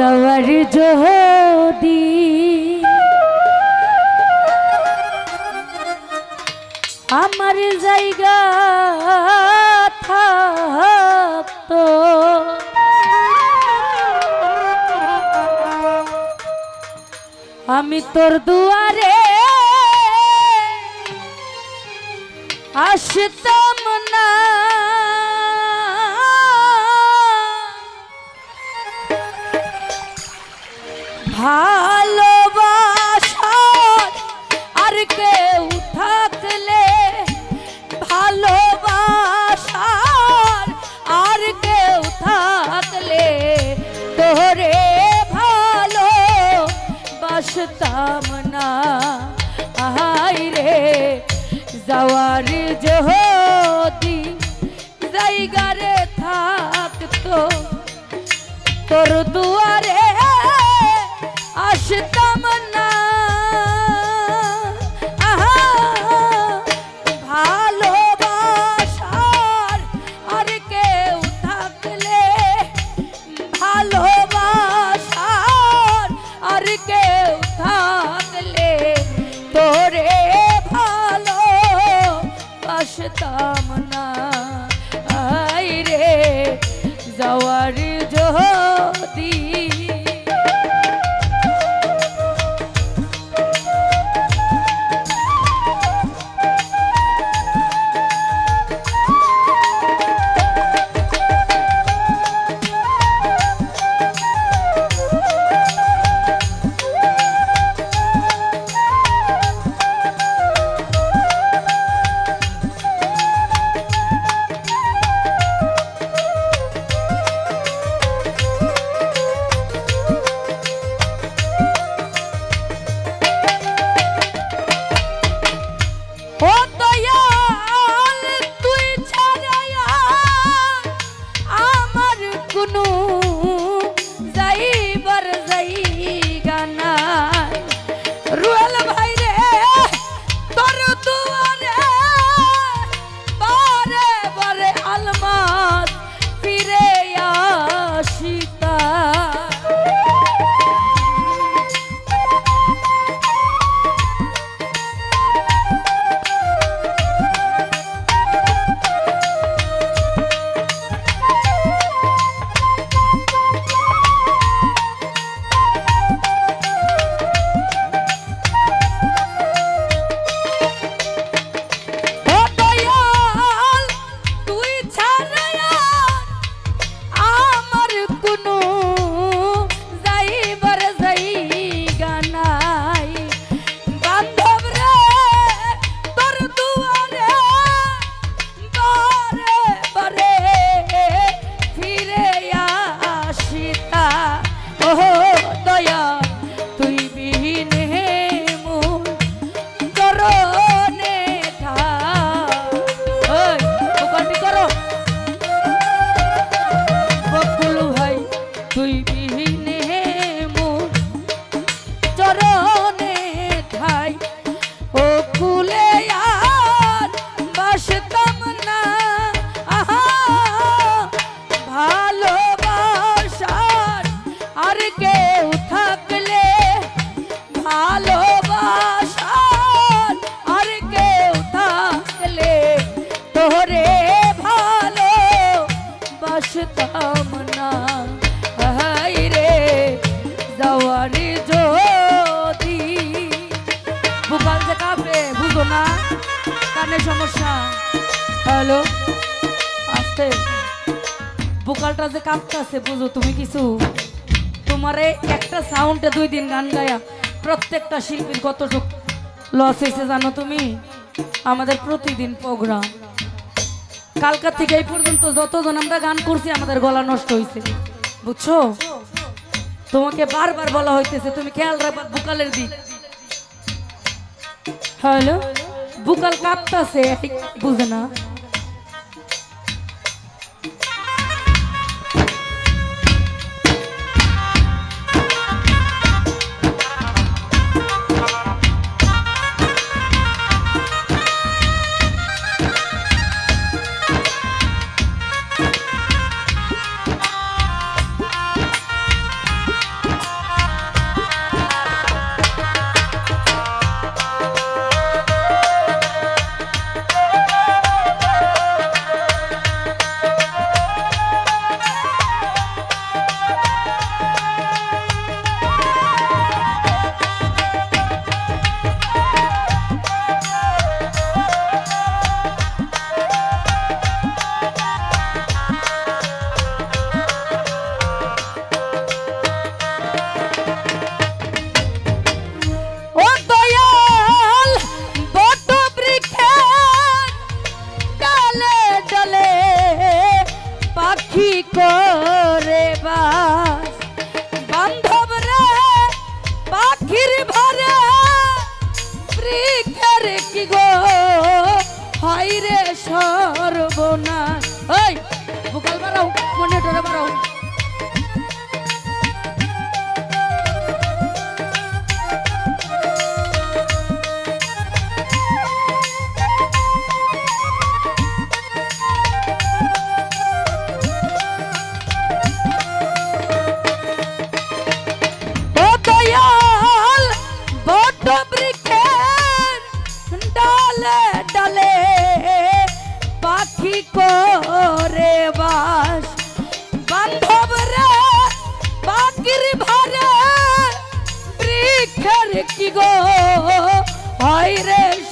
যাওয়ার যদি আমার জায়গা থাকতো। আমি তোর দুয়ারে আসতাম না। ভালোবাসার আর কেউ থাকলে ভালোবাসার আর কেউ থাকলে তোরে ভালো বাসতাম না। আহাই রে, যাওয়ার যদি জায়গারে থাকতো, তোর দুয়ারে বাসতাম না। কানের সমস্যা। হ্যালো? আস্তে। বুকালটা যে কাঁপতেছে, বুঝো তুমি কিছু? তোমার একটা সাউন্ডে দুই দিন গান গায়া প্রত্যেকটা শিল্পীর কতটুক লস হয়েছে জানো তুমি? আমাদের প্রতিদিন প্রোগ্রাম কালকার থেকে এই পর্যন্ত যতজন আমরা গান করছি, আমাদের গলা নষ্ট হয়েছে। বুঝছ? তোমাকে বারবার বলা হইতেছে, তুমি খেয়াল রাখবা বুকালের দিক। হ্যালো? বুকাল কাঁপতাছে বুঝে না গো? হয় রে সর্বনাশ। ওই ভোকাল বাড়াও মনে টরে বাড়াও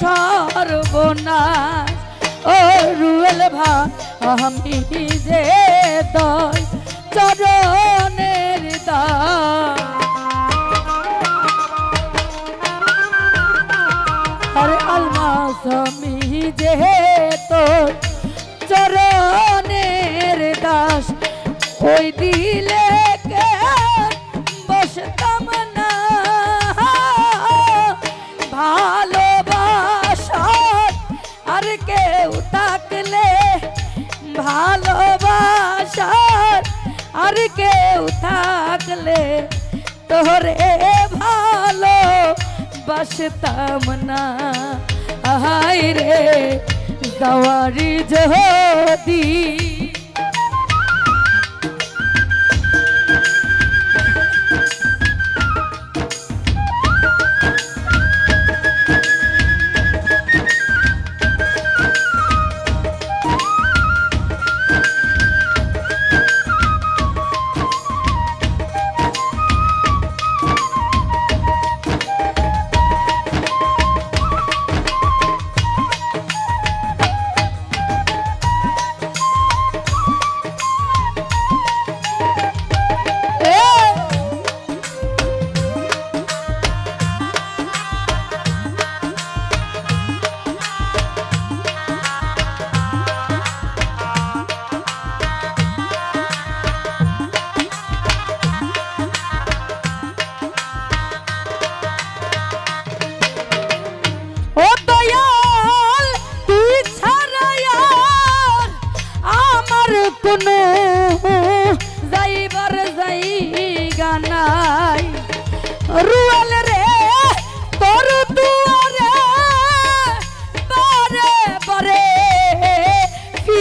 সর্বনাশ। ও রুয়েল ভা আমি যে দয় চরণের আরে আলমাস, আমি যে তোর চরণের দাস। ওই দিলে থাকলে তোরে ভালো বাসতাম না। আহাই রে দাওয়ারি যদি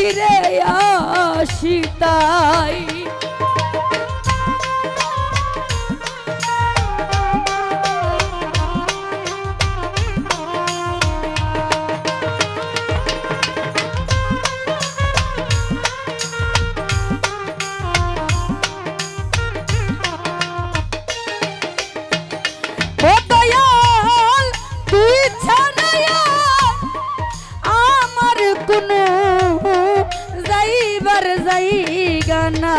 ফিরে আসি না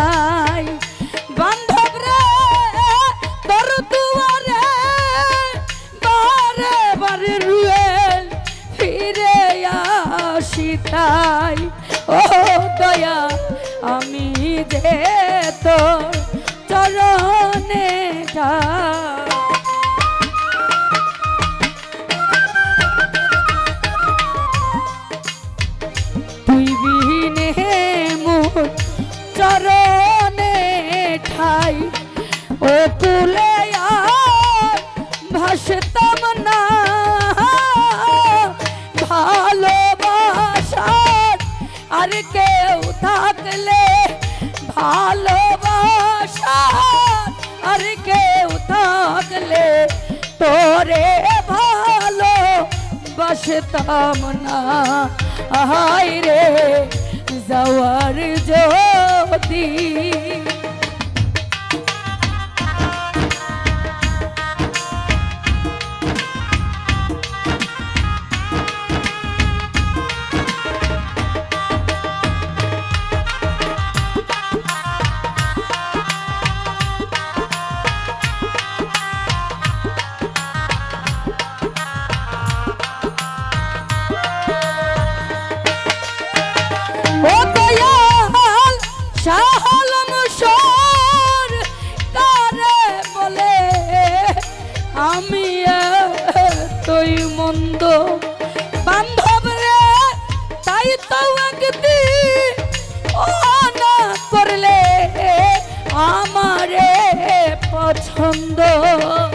থাকলে ভালোবাসা আর কেউ থাকলে তোরে ভালো বাসতাম না। আহাই রে যাওয়ার যদি পছন্দ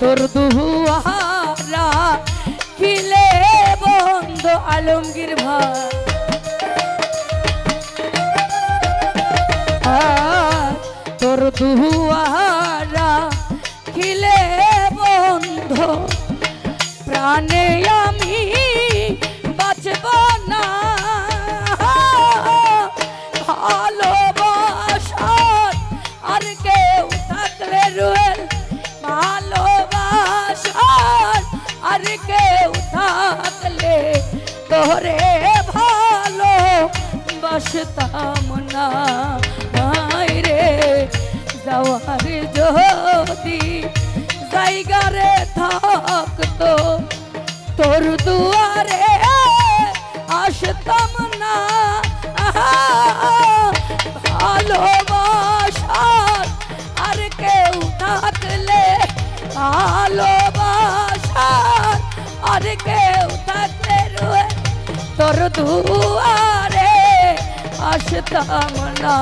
তোর দুহুয়ারা কিলে বন্ধ আলমগীর ভাই। তোর দুয়ারা তোরে ভালো বাসতাম না। রে, যাওয়ার যদি জায়গারে থাকতো, তোর দুয়ারে আসতাম না। ভালোবাসার আর কেউ থাকলে, ভালোবাসার আর কেউ তোর দুয়ারে আসতাম না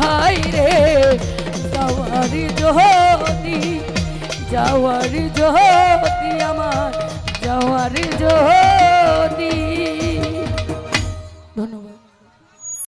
হাই রে যাওয়ারি যদি যাওয়ারি যদি আমার যাওয়ারি যদি